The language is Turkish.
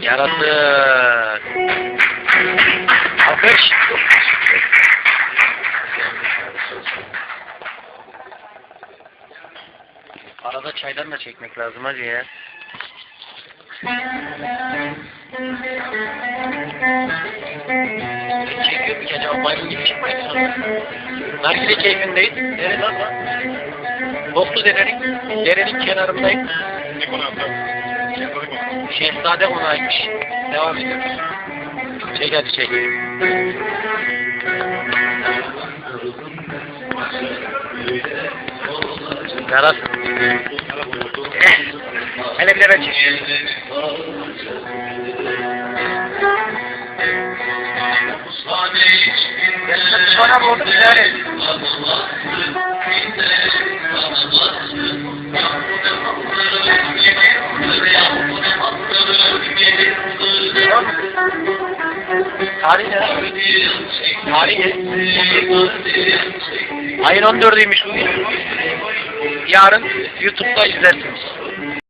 Yaratık. Alkış. Arada çaydan da çekmek lazım hacı ya. Mu ki acaba? Maymun gibi çıkmayın sonra. Nargile keyfindeyiz. Nerede lan lan? Boklu derenin, derenin kenarındayız. Şehzade konağıymış. Devam ediyoruz. Çek hadi çek. Eh, hele bir de ben çekeyim. Sonra bu oldu idare. Tarih ne? Tarih ne? Ayın 14'üymüş bugün. Yarın YouTube'da izlersiniz.